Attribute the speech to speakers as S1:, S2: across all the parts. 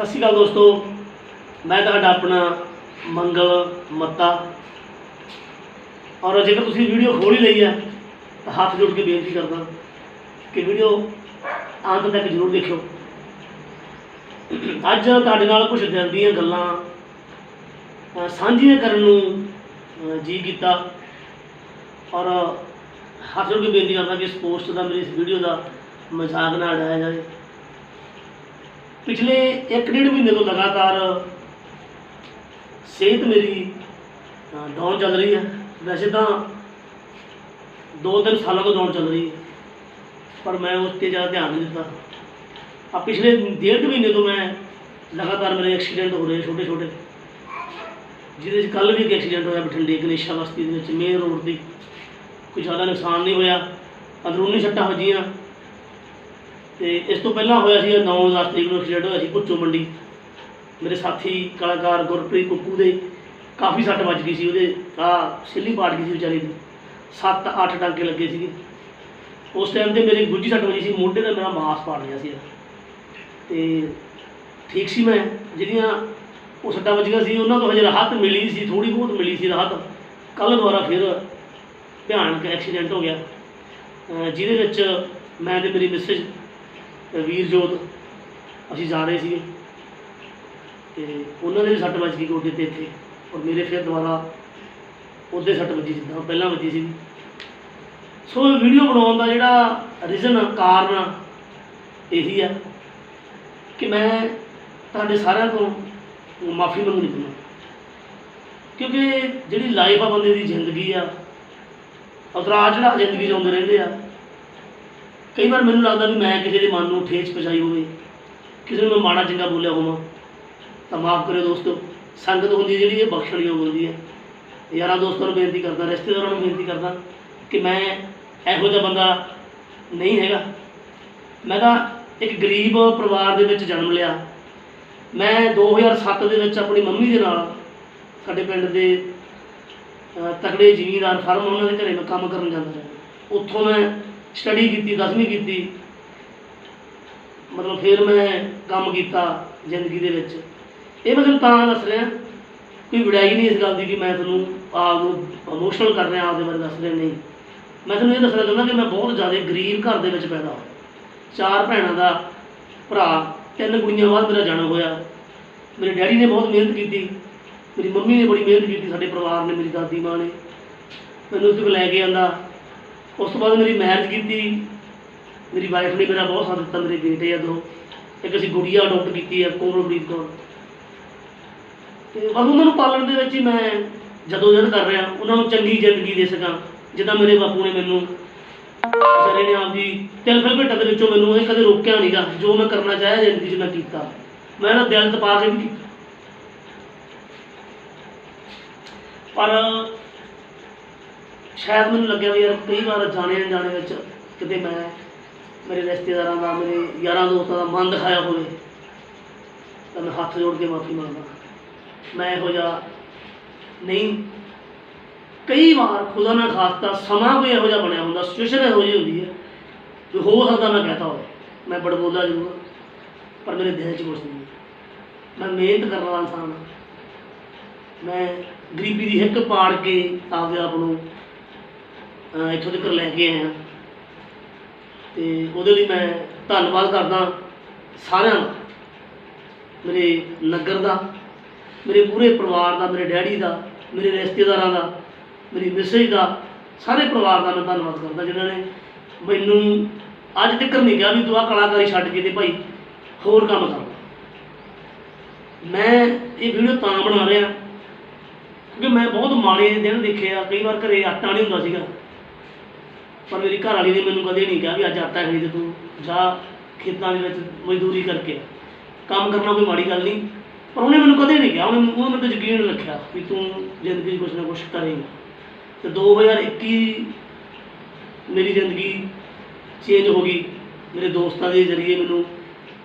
S1: ਸਤਿ ਸ਼੍ਰੀ ਅਕਾਲ ਦੋਸਤੋ। ਮੈਂ ਤੁਹਾਡਾ ਆਪਣਾ ਮੰਗਲ ਮੱਤਾ। ਔਰ ਜੇਕਰ ਤੁਸੀਂ ਵੀਡੀਓ ਖੋਲ ਹੀ ਲਈ ਹੈ, ਤਾਂ ਹੱਥ ਜੋੜ ਕੇ ਬੇਨਤੀ ਕਰਦਾ ਕਿ ਵੀਡੀਓ ਅੰਤ ਤੱਕ ਜ਼ਰੂਰ ਦੇਖਿਓ। ਅੱਜ ਤੁਹਾਡੇ ਨਾਲ ਕੁਝ ਦਿਲ ਦੀਆਂ ਗੱਲਾਂ ਸਾਂਝੀਆਂ ਕਰਨ ਨੂੰ ਜੀ ਕੀਤਾ। ਔਰ ਹੱਥ ਜੋੜ ਕੇ ਬੇਨਤੀ ਕਰਦਾ ਕਿ ਇਸ ਪੋਸਟ ਦਾ, ਮੇਰੀ ਇਸ ਵੀਡੀਓ ਦਾ ਮਜ਼ਾਕ ਨਾ ਉਡਾਇਆ ਜਾਵੇ। ਪਿਛਲੇ ਇੱਕ ਡੇਢ ਮਹੀਨੇ ਤੋਂ ਲਗਾਤਾਰ ਸਿਹਤ ਮੇਰੀ ਡਾਊਨ ਚੱਲ ਰਹੀ ਹੈ। ਵੈਸੇ ਤਾਂ ਦੋ ਤਿੰਨ ਸਾਲਾਂ ਤੋਂ ਡਾਊਨ ਚੱਲ ਰਹੀ ਹੈ, ਪਰ ਮੈਂ ਉਸ ਤੇ ਜ਼ਿਆਦਾ ਧਿਆਨ ਨਹੀਂ ਦਿੱਤਾ। ਆ ਪਿਛਲੇ ਡੇਢ ਮਹੀਨੇ ਤੋਂ ਮੈਂ ਲਗਾਤਾਰ ਮੇਰੇ ਐਕਸੀਡੈਂਟ ਹੋ ਰਹੇ ਛੋਟੇ ਛੋਟੇ। ਜਿਹਦੇ ਵਿੱਚ ਕੱਲ ਵੀ ਇੱਕ ਐਕਸੀਡੈਂਟ ਹੋਇਆ ਬਠਿੰਡੇ ਗਨੇਸ਼ਾ ਬਸਤੀ ਦੇ ਵਿੱਚ ਮੇਨ ਰੋਡ ਦੀ ਕੋਈ ਜ਼ਿਆਦਾ ਨੁਕਸਾਨ ਨਹੀਂ ਹੋਇਆ। ਅੰਦਰੂਨੀ ਸੱਟਾਂ ਵੱਜੀਆਂ। ਤੇ ਇਸ ਤੋਂ ਪਹਿਲਾਂ ਹੋਇਆ ਸੀ 9-10 ਤਰੀਕ ਨੂੰ ਐਕਸੀਡੈਂਟ ਹੋਇਆ ਸੀ ਭੁੱਚੋ ਮੰਡੀ। ਮੇਰੇ ਸਾਥੀ ਕਲਾਕਾਰ ਗੁਰਪ੍ਰੀਤ ਕੁੱਕੂ ਦੇ ਕਾਫੀ ਸੱਟ ਵੱਜ ਗਈ ਸੀ ਉਹਦੇ, ਆ ਸਿੱਲੀ ਪਾਟ ਗਈ ਸੀ ਵਿਚਾਰੇ ਦੀ। 7-8 ਟਾਂਕੇ ਲੱਗੇ ਸੀਗੇ। ਉਸ ਟਾਈਮ ਤੇ ਮੇਰੀ ਗੁੱਜੀ ਸੱਟ ਵੱਜੀ ਸੀ ਮੋਢੇ ਦਾ ਮੇਰਾ ਮਾਸ ਪਾੜ ਗਿਆ ਸੀ ਤੇ ਠੀਕ ਸੀ ਮੈਂ, ਜਿਹੜੀਆਂ ਉਹ ਸੱਟਾਂ ਵੱਜੀਆਂ ਸੀ, ਉਹਨਾਂ ਤੋਂ ਹਜੇ ਰਾਹਤ ਮਿਲੀ ਸੀ ਥੋੜੀ ਬਹੁਤ ਮਿਲੀ ਸੀ ਰਾਹਤ। ਕੱਲ ਦੁਬਾਰਾ ਫਿਰ ਭਿਆਨਕ ਐਕਸੀਡੈਂਟ ਹੋ ਗਿਆ। ਜਿਹਦੇ ਵਿੱਚ ਮੈਂ ਤੇ ਮੇਰੀ ਮਿਸਿਸ ਵੀਰਜੋਤ ਅਸੀਂ ਜਾ ਰਹੇ ਸੀ ਤੇ ਉਹਨਾਂ ਦੇ ਵੀ ਸੱਟ ਵੱਜ ਗਈ ਗੋਡੇ ਤੇ ਇੱਥੇ। ਔਰ ਮੇਰੇ ਫਿਰ ਦੁਬਾਰਾ ਉਹਦੇ ਸੱਟ ਵੱਜੀ ਜਿੱਦਾਂ ਪਹਿਲਾਂ ਵੱਜੀ ਸੀ ਸੋ ਵੀਡੀਓ ਬਣਾਉਣ ਦਾ ਜਿਹੜਾ ਰੀਜ਼ਨ ਕਾਰਨ ਇਹੀ ਆ ਕਿ ਮੈਂ ਤੁਹਾਡੇ ਸਾਰਿਆਂ ਤੋਂ ਮਾਫੀ ਮੰਗਣੀ ਚਾਹੁੰਦਾ ਕਿਉਂਕਿ ਜਿਹੜੀ ਲਾਈਫ ਆ ਬੰਦੇ ਦੀ ਜ਼ਿੰਦਗੀ ਆ ਉਤਰਾਅ ਜਿਹੜਾ ਜ਼ਿੰਦਗੀ ਜਿਉਂਦੇ ਰਹਿੰਦੇ ਆ ਕਈ ਵਾਰ ਮੈਨੂੰ ਲੱਗਦਾ ਵੀ ਮੈਂ ਕਿਸੇ ਦੇ ਮਨ ਨੂੰ ਠੇਸ ਪਹੁੰਚਾਈ ਹੋਵੇ, ਕਿਸੇ ਨੂੰ ਮੈਂ ਮਾੜਾ ਚੰਗਾ ਬੋਲਿਆ ਹੋਵਾਂ। ਤਾਂ ਮਾਫ ਕਰਿਓ ਦੋਸਤੋ, ਸੰਗਤ ਹੁੰਦੀ ਹੈ ਜਿਹੜੀ ਇਹ ਬਖਸ਼ਣ ਯੋਗ ਹੁੰਦੀ ਹੈ। ਯਾਰਾਂ ਦੋਸਤਾਂ ਨੂੰ ਬੇਨਤੀ ਕਰਦਾ, ਰਿਸ਼ਤੇਦਾਰਾਂ ਨੂੰ ਬੇਨਤੀ ਕਰਦਾ ਕਿ ਮੈਂ ਇਹੋ ਜਿਹਾ ਬੰਦਾ ਨਹੀਂ ਹੈਗਾ। ਮੈਂ ਤਾਂ ਇੱਕ ਗਰੀਬ ਪਰਿਵਾਰ ਦੇ ਵਿੱਚ ਜਨਮ ਲਿਆ। ਮੈਂ 2007 ਦੇ ਵਿੱਚ ਆਪਣੀ ਮੰਮੀ ਦੇ ਨਾਲ ਸਾਡੇ ਪਿੰਡ ਦੇ ਤਕੜੇ ਜ਼ਿਮੀਂਦਾਰ ਫਰਮ ਉਹਨਾਂ ਦੇ ਘਰੇ ਮੈਂ ਕੰਮ ਕਰਨ ਜਾਂਦਾ ਰਿਹਾ। ਉੱਥੋਂ ਮੈਂ ਸਟੱਡੀ ਕੀਤੀ 10ਵੀਂ ਕੀਤੀ। ਮਤਲਬ ਫਿਰ ਮੈਂ ਕੰਮ ਕੀਤਾ ਜ਼ਿੰਦਗੀ ਦੇ ਵਿੱਚ। ਇਹ ਮੈਂ ਤੁਹਾਨੂੰ ਤਾਂ ਦੱਸ ਰਿਹਾ, ਕੋਈ ਵਡਿਆਈ ਨਹੀਂ ਇਸ ਗੱਲ ਦੀ ਕਿ ਮੈਂ ਤੁਹਾਨੂੰ ਆਪ ਨੂੰ ਇਮੋਸ਼ਨਲ ਕਰ ਰਿਹਾ ਆਪ ਦੇ ਬਾਰੇ ਦੱਸ ਰਿਹਾ ਨਹੀਂ। ਮੈਂ ਤੁਹਾਨੂੰ ਇਹ ਦੱਸਣਾ ਚਾਹੁੰਦਾ ਕਿ ਮੈਂ ਬਹੁਤ ਜ਼ਿਆਦਾ ਗਰੀਬ ਘਰ ਦੇ ਵਿੱਚ ਪੈਦਾ ਹੋਇਆ। ਚਾਰ ਭੈਣਾਂ ਦਾ ਭਰਾ, ਤਿੰਨ ਕੁੜੀਆਂ ਬਾਅਦ ਮੇਰਾ ਜਨਮ ਹੋਇਆ। ਮੇਰੇ ਡੈਡੀ ਨੇ ਬਹੁਤ ਮਿਹਨਤ ਕੀਤੀ। ਮੇਰੀ ਮੰਮੀ ਨੇ ਬੜੀ ਮਿਹਨਤ ਕੀਤੀ, ਸਾਡੇ ਪਰਿਵਾਰ ਨੇ, ਮੇਰੀ ਦਾਦੀ ਮਾਂ ਨੇ। ਮੈਨੂੰ ਉੱਥੇ ਲੈ ਕੇ ਆਂਦਾ। ਉਸ ਤੋਂ ਬਾਅਦ ਮੇਰੀ ਮੈਰਿਜ ਕੀਤੀ। ਮੇਰੀ ਵਾਈਫ ਨੇ ਮੇਰਾ ਬਹੁਤ ਸਾਥ ਦਿੱਤਾ, ਮੇਰੇ ਬੇਟੇ ਆ ਦੋ। ਇੱਕ ਅਸੀਂ ਗੁੜੀਆ ਅਡਾਪਟ ਕੀਤੀ ਹੈ ਕੋਮਲਪ੍ਰੀਤ ਕੌਰ। ਤੇ ਬਸ ਉਹਨਾਂ ਨੂੰ ਪਾਲਣ ਦੇ ਵਿੱਚ ਹੀ ਮੈਂ ਜਦੋਂ ਜਦ ਕਰ ਰਿਹਾ, ਉਹਨਾਂ ਨੂੰ ਚੰਗੀ ਜ਼ਿੰਦਗੀ ਦੇ ਸਕਾਂ, ਜਿੱਦਾਂ ਮੇਰੇ ਬਾਪੂ ਨੇ ਮੈਨੂੰ। ਵਿਚਾਰੇ ਨੇ ਆਪਦੀ ਤਿਲ ਫਿਲ ਭੇਟਾਂ ਦੇ ਵਿੱਚੋਂ ਮੈਨੂੰ ਇਹ ਕਦੇ ਰੋਕਿਆ ਨਹੀਂਗਾ ਜੋ ਮੈਂ ਕਰਨਾ ਚਾਹਿਆ ਜ਼ਿੰਦਗੀ 'ਚ ਮੈਂ ਕੀਤਾ। ਮੈਂ ਨਾ ਦਿਲ ਤਪਾ ਕੇ ਵੀ ਕੀਤਾ। ਪਰ ਸ਼ਾਇਦ ਮੈਨੂੰ ਲੱਗਿਆ ਵੀ ਯਾਰ ਕਈ ਵਾਰ ਜਾਣੇ ਅਣਜਾਣੇ ਵਿੱਚ ਕਿਤੇ ਮੈਂ ਮੇਰੇ ਰਿਸ਼ਤੇਦਾਰਾਂ ਦਾ, ਮੇਰੇ ਯਾਰਾਂ ਦੋਸਤਾਂ ਦਾ ਮਨ ਦਿਖਾਇਆ ਹੋਵੇ, ਤਾਂ ਮੈਂ ਹੱਥ ਜੋੜ ਕੇ ਮਾਫੀ ਮੰਗਦਾ। ਮੈਂ ਇਹੋ ਜਿਹਾ ਨਹੀਂ, ਕਈ ਵਾਰ ਖੁਦਾ ਨਾ ਖਾਸਤਾ ਸਮਾਂ ਕੋਈ ਇਹੋ ਜਿਹਾ ਬਣਿਆ ਹੁੰਦਾ, ਸਿਚੁਏਸ਼ਨ ਇਹੋ ਜਿਹੀ ਹੁੰਦੀ ਹੈ ਜੋ ਹੋ ਸਕਦਾ ਮੈਂ ਕਹਤਾ ਹੋਵੇ, ਮੈਂ ਬੜਬੋਲਾ ਜ਼ਰੂਰ, ਪਰ ਮੇਰੇ ਦਿਲ 'ਚ ਕੁਛ ਨਹੀਂ। ਮੈਂ ਮਿਹਨਤ ਕਰਨ ਵਾਲਾ ਇਨਸਾਨ ਹਾਂ। ਮੈਂ ਗਰੀਬੀ ਦੀ ਹਿੱਕ ਪਾੜ ਕੇ ਆਪਦੇ ਆਪ ਨੂੰ ਇੱਥੋਂ ਤੱਕ ਲੈ ਕੇ ਆਇਆ। ਤੇ ਉਹਦੇ ਲਈ ਮੈਂ ਧੰਨਵਾਦ ਕਰਦਾ ਸਾਰਿਆਂ ਦਾ, ਮੇਰੇ ਨਗਰ ਦਾ, ਮੇਰੇ ਪੂਰੇ ਪਰਿਵਾਰ ਦਾ, ਮੇਰੇ ਡੈਡੀ ਦਾ, ਮੇਰੇ ਰਿਸ਼ਤੇਦਾਰਾਂ ਦਾ, ਮੇਰੀ ਮਿਸੇਜ ਦਾ, ਸਾਰੇ ਪਰਿਵਾਰ ਦਾ ਮੈਂ ਧੰਨਵਾਦ ਕਰਦਾ ਜਿਨ੍ਹਾਂ ਨੇ ਮੈਨੂੰ ਅੱਜ ਤੱਕ ਨਹੀਂ ਕਿਹਾ ਵੀ ਤੂੰ ਆ ਕਲਾਕਾਰੀ ਛੱਡ ਕੇ ਤੇ ਭਾਈ ਹੋਰ ਕੰਮ ਕਰ। ਮੈਂ ਇਹ ਵੀਡੀਓ ਤਾਂ ਬਣਾ ਰਿਹਾ ਕਿਉਂਕਿ ਮੈਂ ਬਹੁਤ ਮਾੜੇ ਦਿਨ ਦੇਖੇ ਆ, ਕਈ ਵਾਰ ਘਰੇ ਆਟਾ ਨਹੀਂ ਹੁੰਦਾ ਸੀਗਾ। ਪਰ ਮੇਰੀ ਘਰ ਵਾਲੀ ਨੇ ਮੈਨੂੰ ਕਦੇ ਨਹੀਂ ਕਿਹਾ ਵੀ ਅੱਜ ਆਟਾ ਖਰੀਦ ਤੂੰ, ਜਾ ਖੇਤਾਂ ਦੇ ਵਿੱਚ ਮਜ਼ਦੂਰੀ ਕਰਕੇ। ਕੰਮ ਕਰਨਾ ਕੋਈ ਮਾੜੀ ਗੱਲ ਨਹੀਂ। ਪਰ ਉਹਨੇ ਮੈਨੂੰ ਕਦੇ ਨਹੀਂ ਕਿਹਾ। ਉਹਨੇ ਮੈਨੂੰ- ਉਹਨੇ ਮੈਨੂੰ ਯਕੀਨ ਰੱਖਿਆ ਵੀ ਤੂੰ ਜ਼ਿੰਦਗੀ 'ਚ ਕੁਛ ਨਾ ਕੁਛ ਕਰੇਂਗਾ। ਤੇ 2021 ਮੇਰੀ ਜ਼ਿੰਦਗੀ ਚੇਂਜ ਹੋ ਗਈ। ਮੇਰੇ ਦੋਸਤਾਂ ਦੇ ਜ਼ਰੀਏ ਮੈਨੂੰ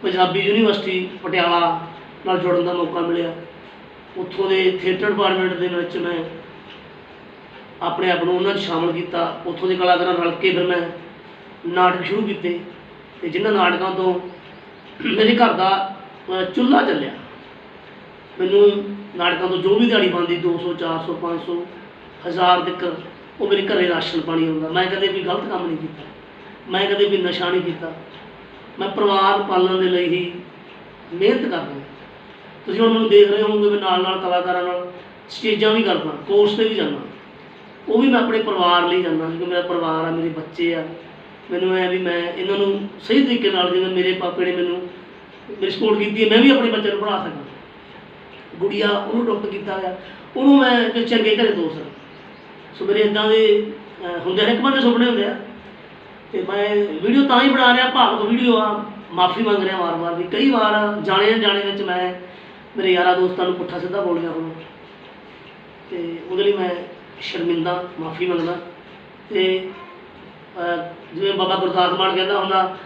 S1: ਪੰਜਾਬੀ ਯੂਨੀਵਰਸਿਟੀ, ਪਟਿਆਲਾ ਨਾਲ ਜੁੜਨ ਦਾ ਮੌਕਾ ਮਿਲਿਆ। ਉੱਥੋਂ ਦੇ ਥੀਏਟਰ ਡਿਪਾਰਟਮੈਂਟ ਦੇ ਵਿੱਚ ਮੈਂ ਆਪਣੇ ਆਪ ਨੂੰ ਉਹਨਾਂ 'ਚ ਸ਼ਾਮਲ ਕੀਤਾ, ਉੱਥੋਂ ਦੇ ਕਲਾਕਾਰਾਂ ਨਾਲ ਰਲ ਕੇ ਫਿਰ ਮੈਂ ਨਾਟਕ ਸ਼ੁਰੂ ਕੀਤੇ ਤੇ ਜਿਨ੍ਹਾਂ ਨਾਟਕਾਂ ਤੋਂ ਮੇਰੇ ਘਰ ਦਾ ਚੁੱਲ੍ਹਾ ਚੱਲਿਆ। ਮੈਨੂੰ ਨਾਟਕਾਂ ਤੋਂ ਜੋ ਵੀ ਦਿਹਾੜੀ ਬਣਦੀ 200 400 500 ਹਜ਼ਾਰ ਤੱਕ ਉਹ ਮੇਰੇ ਘਰੇ ਰਾਸ਼ਨ ਪਾਣੀ ਆਉਂਦਾ। ਮੈਂ ਕਦੇ ਵੀ ਗਲਤ ਕੰਮ ਨਹੀਂ ਕੀਤਾ। ਮੈਂ ਕਦੇ ਵੀ ਨਸ਼ਾ ਨਹੀਂ ਕੀਤਾ। ਮੈਂ ਪਰਿਵਾਰ ਪਾਲਣ ਦੇ ਲਈ ਹੀ ਮਿਹਨਤ ਕਰਦਾ ਤੁਸੀਂ ਹੁਣ ਮੈਨੂੰ ਦੇਖ ਰਹੇ ਹੋਵੋਗੇ, ਮੈਂ ਨਾਲ ਨਾਲ ਕਲਾਕਾਰਾਂ ਨਾਲ ਸਟੇਜਾਂ ਵੀ ਕਰਦਾ ਕੋਰਸ ਤੇ ਵੀ ਜਾਂਦਾ। ਉਹ ਵੀ ਮੈਂ ਆਪਣੇ ਪਰਿਵਾਰ ਲਈ ਜਾਂਦਾ ਕਿਉਂਕਿ ਮੇਰਾ ਪਰਿਵਾਰ ਆ, ਮੇਰੇ ਬੱਚੇ ਆ। ਮੈਨੂੰ ਐ ਵੀ ਮੈਂ ਇਹਨਾਂ ਨੂੰ ਸਹੀ ਤਰੀਕੇ ਨਾਲ ਜਿਵੇਂ ਮੇਰੇ ਪਾਪੇ ਨੇ ਮੈਨੂੰ ਮੇਰੀ ਸਪੋਰਟ ਕੀਤੀ ਹੈ, ਮੈਂ ਵੀ ਆਪਣੇ ਬੱਚੇ ਨੂੰ ਪੜ੍ਹਾ ਸਕਾਂ ਗੁੜੀਆ ਉਹਨੂੰ ਡਾਕਟਰ ਕੀਤਾ ਗਿਆ ਉਹਨੂੰ ਮੈਂ ਇੱਕ ਚੰਗੇ ਘਰੇ ਦੋ ਸਕਾਂ ਸੋ ਮੇਰੇ ਇਦਾਂ ਦੇ ਹੁੰਦੇ ਨੇ ਇੱਕ ਬੰਦੇ ਸੁਪਨੇ ਹੁੰਦੇ ਆ। ਤੇ ਮੈਂ ਵੀਡੀਓ ਤਾਂ ਹੀ ਬਣਾ ਰਿਹਾ ਭਾਵਕ ਵੀਡੀਓ ਆ, ਮਾਫੀ ਮੰਗ ਰਿਹਾ ਵਾਰ-ਵਾਰ ਵੀ। ਕਈ ਵਾਰ ਜਾਣੇ ਜਾਣੇ ਵਿੱਚ ਮੈਂ ਮੇਰੇ ਯਾਰਾਂ ਦੋਸਤਾਂ ਨੂੰ ਪੁੱਠਾ ਸਿੱਧਾ ਬੋਲ ਗਿਆ ਹੁਣ ਤੇ ਉਹਦੇ ਲਈ ਮੈਂ ਸ਼ਰਮਿੰਦਾ ਮਾਫੀ ਮੰਗਦਾ। ਤੇ ਜਿਵੇਂ ਬਾਬਾ ਗੁਰਦਾਸ ਮਾਨ ਕਹਿੰਦਾ ਹੁੰਦਾ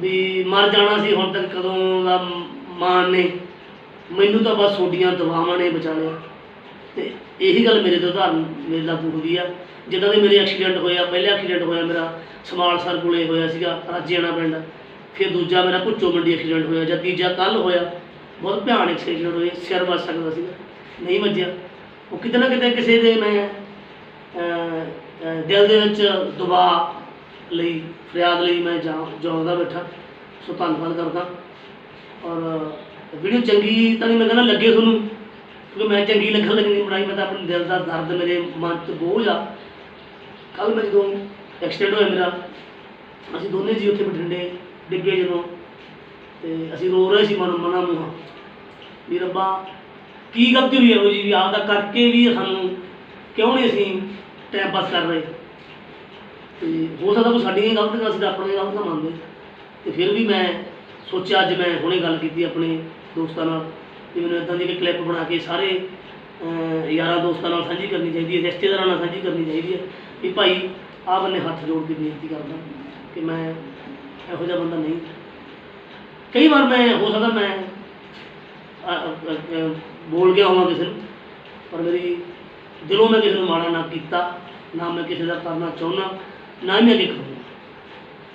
S1: ਵੀ ਮਰ ਜਾਣਾ ਸੀ, ਹੁਣ ਤੱਕ ਕਦੋਂ ਦਾ ਮਾਨ ਨੇ, ਮੈਨੂੰ ਤਾਂ ਬਸ ਛੋਟੀਆਂ ਦਵਾਵਾਂ ਨੇ ਬਚਾ ਲਿਆ। ਤੇ ਇਹੀ ਗੱਲ ਮੇਰੇ ਤੋਂ ਉਦਾਹਰਨ ਮੇਰੇ ਲਾਗੂ ਹੁੰਦੀ ਆ। ਜਿੱਦਾਂ ਦੇ ਮੇਰੇ ਐਕਸੀਡੈਂਟ ਹੋਇਆ, ਪਹਿਲਾ ਐਕਸੀਡੈਂਟ ਹੋਇਆ ਮੇਰਾ ਸਮਾਲਸਰ ਕੋਲੇ ਹੋਇਆ ਸੀਗਾ ਰਾਜੇਣਾ ਪਿੰਡ। ਫਿਰ ਦੂਜਾ ਮੇਰਾ ਭੁੱਚੋ ਮੰਡੀ ਐਕਸੀਡੈਂਟ ਹੋਇਆ, ਜਾਂ ਤੀਜਾ ਕੱਲ ਹੋਇਆ, ਬਹੁਤ ਭਿਆਨਕ ਐਕਸੀਡੈਂਟ ਹੋਇਆ, ਸਿਰ ਵੱਜ ਸਕਦਾ ਸੀਗਾ। ਨਹੀਂ ਵੱਜਿਆ। ਉਹ ਕਿਤੇ ਨਾ ਕਿਤੇ ਕਿਸੇ ਦੇ ਮੈਂ ਦਿਲ ਦੇ ਵਿੱਚ ਦਬਾ ਲਈ, ਫਰਿਆਦ ਲਈ ਮੈਂ ਜਾ ਜਾਉਂਦਾ ਬੈਠਾ। ਸੋ ਧੰਨਵਾਦ ਕਰਦਾ। ਔਰ ਵੀਡੀਓ ਚੰਗੀ ਤਾਂ ਨਹੀਂ, ਮੈਂ ਕਹਿੰਦਾ ਲੱਗੇ ਤੁਹਾਨੂੰ, ਕਿਉਂਕਿ ਮੈਂ ਚੰਗੀ ਲੱਗਣ ਲੱਗੀ ਬਣਾਈ, ਮੈਂ ਤਾਂ ਆਪਣੇ ਦਿਲ ਦਾ ਦਰਦ ਮੇਰੇ ਮਨ 'ਚ ਬੋਝ ਆ। ਕੱਲ ਮੈਂ ਜਦੋਂ ਐਕਸੀਡੈਂਟ ਹੋਇਆ ਮੇਰਾ, ਅਸੀਂ ਦੋਨੇ ਜੀ ਉੱਥੇ ਬਠਿੰਡੇ ਡਿੱਗੇ ਜਦੋਂ, ਤੇ ਅਸੀਂ ਰੋ ਰਹੇ ਸੀ ਮਨ ਮਨਾ ਮੁਹਾ। ਵੀ ਰੱਬਾ, ਕੀ ਗਲਤੀ ਹੋਈ ਹੈ ਉਹ ਜੀ ਵੀ? ਆਪਦਾ ਕਰਕੇ ਵੀ ਸਾਨੂੰ ਕਿਉਂ ਨਹੀਂ ਅਸੀਂ ਟਾਈਮ ਪਾਸ ਕਰ ਰਹੇ। ਤੇ ਹੋ ਸਕਦਾ ਕੋਈ ਸਾਡੀਆਂ ਗਲਤ ਗਲਤੀਆਂ ਅਸੀਂ ਤਾਂ ਆਪਣੀਆਂ ਗਲਤੀਆਂ ਮੰਨਦੇ। ਤੇ ਫਿਰ ਵੀ ਮੈਂ ਸੋਚਿਆ, ਅੱਜ ਮੈਂ ਹੁਣੇ ਗੱਲ ਕੀਤੀ ਆਪਣੇ ਦੋਸਤਾਂ ਨਾਲ ਕਿ ਮੈਨੂੰ ਇਦਾਂ ਦੀ ਇੱਕ ਕਲਿੱਪ ਬਣਾ ਕੇ ਸਾਰੇ ਯਾਰਾਂ ਦੋਸਤਾਂ ਨਾਲ ਸਾਂਝੀ ਕਰਨੀ ਚਾਹੀਦੀ ਹੈ, ਰਿਸ਼ਤੇਦਾਰਾਂ ਨਾਲ ਸਾਂਝੀ ਕਰਨੀ ਚਾਹੀਦੀ ਹੈ ਵੀ ਭਾਈ ਆਹ ਬੰਨੇ ਹੱਥ ਜੋੜ ਕੇ ਬੇਨਤੀ ਕਰਦਾ ਕਿ ਮੈਂ ਇਹੋ ਜਿਹਾ ਬੰਦਾ ਨਹੀਂ। ਕਈ ਵਾਰ ਮੈਂ, ਹੋ ਸਕਦਾ ਮੈਂ ਬੋਲ ਗਿਆ ਹੋਵਾਂ ਕਿਸੇ ਨੂੰ ਪਰ ਮੇਰੀ ਦਿਲੋਂ ਮੈਂ ਕਿਸੇ ਨੂੰ ਮਾੜਾ ਨਾ ਕੀਤਾ, ਨਾ ਮੈਂ ਕਿਸੇ ਦਾ ਕਰਨਾ ਚਾਹੁੰਦਾ, ਨਾ ਹੀ ਮੈਂ ਅੱਗੇ ਕਰੂੰਗਾ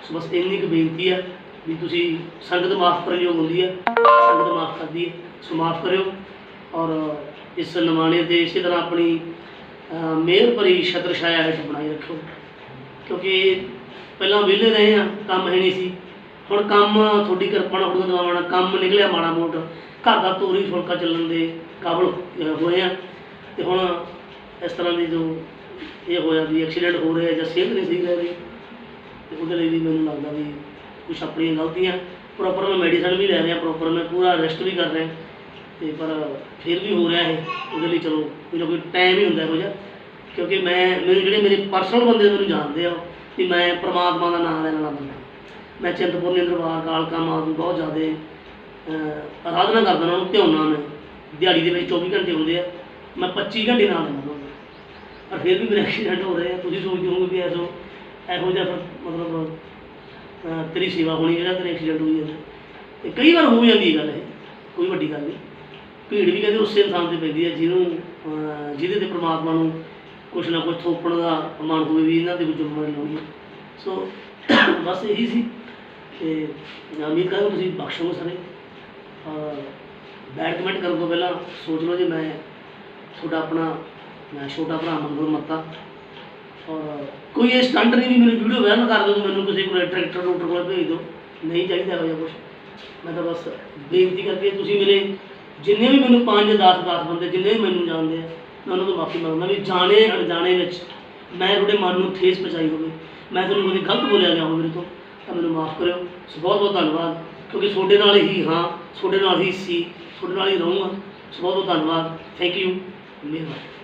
S1: ਸੋ ਬਸ ਇੰਨੀ ਕੁ ਬੇਨਤੀ ਹੈ ਵੀ ਤੁਸੀਂ ਸੰਗਤ ਮਾਫ ਕਰਨ ਯੋਗ ਹੁੰਦੀ ਹੈ, ਸੰਗਤ ਮਾਫ ਕਰਦੀ ਹੈ, ਸੋ ਮਾਫ ਕਰਿਓ। ਔਰ ਇਸ ਨਮਾਣੇ ਤੇ ਇਸੇ ਤਰ੍ਹਾਂ ਆਪਣੀ ਮਿਹਰ ਭਰੀ ਛਤਰ ਛਾਇਆ ਹੇਠ ਬਣਾਈ ਰੱਖੋ ਕਿਉਂਕਿ ਪਹਿਲਾਂ ਵਿਹਲੇ ਰਹੇ ਆ ਕੰਮ ਹੈ ਨਹੀਂ ਸੀ। ਹੁਣ ਕੰਮ, ਤੁਹਾਡੀ ਕਿਰਪਾ ਨਾਲ ਹੁਕਮ ਦਵਾਉਣਾ ਕੰਮ ਨਿਕਲਿਆ ਮਾੜਾ ਮੋਟ। ਘਰ ਦਾ ਤੋਰੀ ਫੁਲਕਾ ਚੱਲਣ ਦੇ ਕਾਬਲ ਹੋਏ ਆ ਤੇ ਹੁਣ ਇਸ ਤਰ੍ਹਾਂ ਦੀ ਜੋ ਇਹ ਹੋਇਆ ਵੀ ਐਕਸੀਡੈਂਟ ਹੋ ਰਿਹਾ ਜਾਂ ਸਿਹਤ ਨਹੀਂ ਸਹੀ ਰਹਿ ਰਹੀ ਤੇ ਉਹਦੇ ਲਈ ਵੀ ਮੈਨੂੰ ਲੱਗਦਾ ਵੀ ਕੁਛ ਆਪਣੀਆਂ ਗਲਤੀਆਂ ਪ੍ਰੋਪਰ ਮੈਂ ਮੈਡੀਸਨ ਵੀ ਲੈ ਰਿਹਾ ਪ੍ਰੋਪਰ ਮੈਂ ਪੂਰਾ ਰੈਸਟ ਵੀ ਕਰ ਰਿਹਾ ਤੇ ਪਰ ਫਿਰ ਵੀ ਹੋ ਰਿਹਾ ਇਹ ਉਹਦੇ ਲਈ ਚਲੋ ਕੋਈ ਨਾ ਕੋਈ ਟਾਈਮ ਹੀ ਹੁੰਦਾ ਇਹੋ ਜਿਹਾ ਕਿਉਂਕਿ ਮੈਂ ਮੈਨੂੰ ਜਿਹੜੇ ਮੇਰੇ ਪਰਸਨਲ ਬੰਦੇ ਮੈਨੂੰ ਜਾਣਦੇ ਆ ਕਿ ਮੈਂ ਪ੍ਰਮਾਤਮਾ ਦਾ ਨਾਮ ਲੈਣ ਵਾਲਾ ਬੰਦਾ। ਮੈਂ ਚਿੰਤਪੁਰਨੀ ਦਰਬਾਰ ਕਾਲਕਾ ਮਾਂ ਨੂੰ ਬਹੁਤ ਜ਼ਿਆਦਾ ਅਹ, ਆਰਾਧਨਾ ਕਰਦਾ ਉਹਨਾਂ ਨੂੰ ਧਿਆਉਣਾ ਮੈਂ। ਦਿਹਾੜੀ ਦੇ ਵਿੱਚ 24 ਘੰਟੇ ਹੁੰਦੇ ਆ ਮੈਂ 25 ਘੰਟੇ ਨਾਲ ਲੈਂਦਾ ਪਰ ਫਿਰ ਵੀ ਮੇਰੇ ਐਕਸੀਡੈਂਟ ਹੋ ਰਹੇ ਆ। ਤੁਸੀਂ ਸੋਚਦੇ ਹੋਵੋਗੇ ਵੀ ਐਸੋ ਇਹੋ ਜਿਹਾ ਫਿਰ ਮਤਲਬ ਤੇਰੀ ਸੇਵਾ ਹੋਣੀ ਜਿਹੜਾ ਤੇਰੇ ਐਕਸੀਡੈਂਟ ਹੋਈ ਜਾਂਦਾ ਤੇ ਕਈ ਵਾਰ ਹੋ ਜਾਂਦੀ ਇਹ ਗੱਲ ਇਹ। ਕੋਈ ਵੱਡੀ ਗੱਲ ਨਹੀਂ। ਭੀੜ ਵੀ ਕਹਿੰਦੇ ਉਸੇ ਇਨਸਾਨ ਤੇ ਪੈਂਦੀ ਹੈ ਜਿਹਨੂੰ ਜਿਹਦੇ ਤੇ ਪ੍ਰਮਾਤਮਾ ਨੂੰ ਕੁਛ ਨਾ ਕੁਛ ਥੋਪਣ ਦਾ ਮਨ ਹੋਵੇ ਵੀ ਇਹਨਾਂ ਦੇ ਵਿੱਚ ਜੁਰਮਾਨਾ ਲਾਉਣੀ ਹੈ ਸੋ, ਬਸ ਇਹੀ ਸੀ। ਤੇ ਮੈਂ ਉਮੀਦ ਕਰਾਂਗਾ ਤੁਸੀਂ ਬਖਸ਼ੋਗੇ ਸਾਰੇ। ਔਰ ਬੈਡ ਕਮੈਂਟ ਕਰਨ ਤੋਂ ਪਹਿਲਾਂ ਸੋਚ ਲਓ ਜੇ ਮੈਂ ਤੁਹਾਡਾ ਆਪਣਾ ਮੈਂ ਛੋਟਾ ਭਰਾ ਮੰਗਲ ਮੱਤਾ ਔਰ ਕੋਈ ਇਹ ਸਟੰਟ ਨਹੀਂ ਵੀ ਮੈਨੂੰ ਵੀਡੀਓ ਵਾਇਰਲ ਕਰ ਦਿਓ ਤੇ ਮੈਨੂੰ ਕਿਸੇ ਕੋਲ ਟਰੈਕਟਰ ਰੂਟਰ ਕੋਲ ਭੇਜ ਦਿਓ। ਨਹੀਂ ਚਾਹੀਦਾ ਇਹੋ ਜਿਹਾ ਕੁਛ। ਮੈਂ ਤਾਂ ਬਸ ਬੇਨਤੀ ਕਰਕੇ ਤੁਸੀਂ ਮੇਰੇ ਜਿੰਨੇ ਵੀ ਮੈਨੂੰ 5 10 10 ਬੰਦੇ ਜਿੰਨੇ ਵੀ ਮੈਨੂੰ ਜਾਣਦੇ ਆ, ਮੈਂ ਉਹਨਾਂ ਤੋਂ ਮਾਫੀ ਮੰਗਦਾ ਵੀ ਜਾਣੇ ਅਣਜਾਣੇ ਵਿੱਚ ਮੈਂ ਤੁਹਾਡੇ ਮਨ ਨੂੰ ਠੇਸ ਪਹੁੰਚਾਈ ਹੋਵੇ, ਮੈਂ ਤੁਹਾਨੂੰ ਕਦੇ ਗਲਤ ਬੋਲਿਆ ਗਿਆ ਹੋਵੇ ਮੇਰੇ ਤੋਂ, ਤਾਂ ਮੈਨੂੰ ਮਾਫ ਕਰਿਓ। ਸੋ ਬਹੁਤ ਬਹੁਤ ਧੰਨਵਾਦ, ਕਿਉਂਕਿ ਤੁਹਾਡੇ ਨਾਲ ਹੀ ਹਾਂ, ਤੁਹਾਡੇ ਨਾਲ ਹੀ ਸੀ, ਤੁਹਾਡੇ ਨਾਲ ਹੀ ਰਹੂੰਗਾ। ਸੋ ਬਹੁਤ ਬਹੁਤ ਧੰਨਵਾਦ। ਥੈਂਕ ਯੂ ਮਿਹਰਬਾਨੀ।